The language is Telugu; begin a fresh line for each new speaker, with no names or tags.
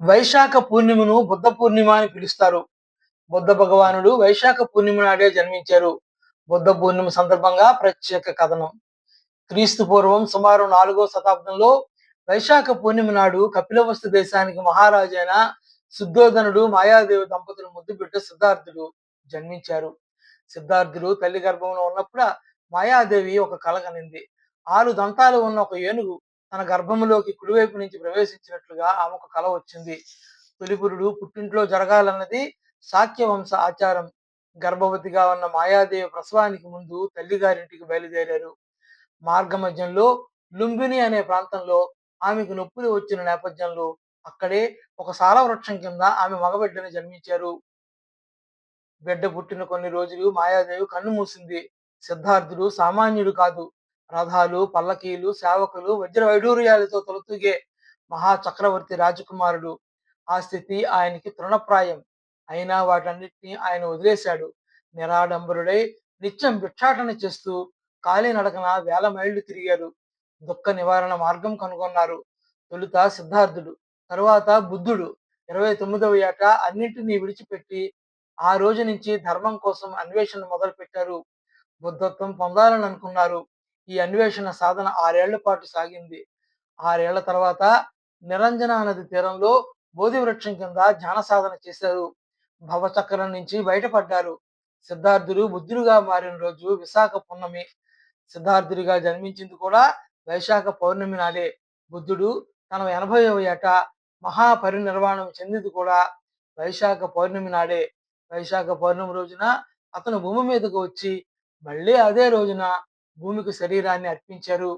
వైశాఖ పూర్ణిమను బుద్ధ పూర్ణిమ అని పిలుస్తారు. బుద్ధ భగవానుడు వైశాఖ పూర్ణిమ నాడే జన్మించారు. బుద్ధ పూర్ణిమ సందర్భంగా ప్రత్యేక కథనం. క్రీస్తు పూర్వం సుమారు నాలుగో శతాబ్దంలో వైశాఖ పూర్ణిమ నాడు కపిలవస్తు దేశానికి మహారాజైన శుద్ధోధనుడు మాయాదేవి దంపతులు ముద్దు బిడ్డ సిద్ధార్థుడు జన్మించారు. సిద్ధార్థుడు తల్లి గర్భంలో ఉన్నప్పుడు మాయాదేవి ఒక కలగనింది. ఆరు దంతాలు ఉన్న ఒక ఏనుగు తన గర్భములోకి కుడివైపు నుంచి ప్రవేశించినట్లుగా ఆమెకు కల వచ్చింది. తొలిపురుడు పుట్టింట్లో జరగాలన్నది శాక్య వంశ ఆచారం. గర్భవతిగా ఉన్న మాయాదేవి ప్రసవానికి ముందు తల్లిగారింటికి బయలుదేరారు. మార్గమధ్యంలో లుంబిని అనే ప్రాంతంలో ఆమెకు నొప్పులు వచ్చిన నేపథ్యంలో అక్కడే ఒక సాల వృక్షం కింద ఆమె మగబిడ్డని జన్మించారు. బిడ్డ పుట్టిన కొన్ని రోజులు మాయాదేవి కన్ను మూసింది. సిద్ధార్థుడు సామాన్యుడు కాదు. రథాలు పల్లకీలు సేవకులు వజ్ర వైడూర్యాలతో తొలతూగే మహాచక్రవర్తి రాజకుమారుడు. ఆ స్థితి ఆయనకి తృణప్రాయం. అయినా వాటన్నిటిని ఆయన వదిలేశాడు. నిరాడంబరుడై నిత్యం భిక్షాటన చేస్తూ కాలినడకన వేల మైళ్ళు తిరిగారు దుఃఖ నివారణ మార్గం కనుగొన్నారు. తొలుత సిద్ధార్థుడు తరువాత బుద్ధుడు. ఇరవై తొమ్మిదవ ఏట అన్నింటినీ విడిచిపెట్టి ఆ రోజు నుంచి ధర్మం కోసం అన్వేషణ మొదలు పెట్టారు బుద్ధత్వం పొందాలని అనుకున్నారు. ఈ అన్వేషణ సాధన ఆరేళ్ళ పాటు సాగింది. ఆరేళ్ళ తర్వాత నిరంజన నది తీరంలో బోధి వృక్షం కింద ధ్యాన సాధన చేశారు. భవచక్రం నుంచి బయటపడ్డారు. సిద్ధార్థుడు బుద్ధుడుగా మారిన రోజు విశాఖ పున్నమి. సిద్ధార్థుడిగా జన్మించింది కూడా వైశాఖ పౌర్ణమి నాడే. బుద్ధుడు తన ఎనభైవ ఏట మహాపరినిర్వాణం చెందింది కూడా వైశాఖ పౌర్ణమి నాడే. వైశాఖ పౌర్ణమి రోజున అతను భూమి మీదకు వచ్చి మళ్ళీ అదే రోజున భూమికి శరీరాన్ని అర్పించారు.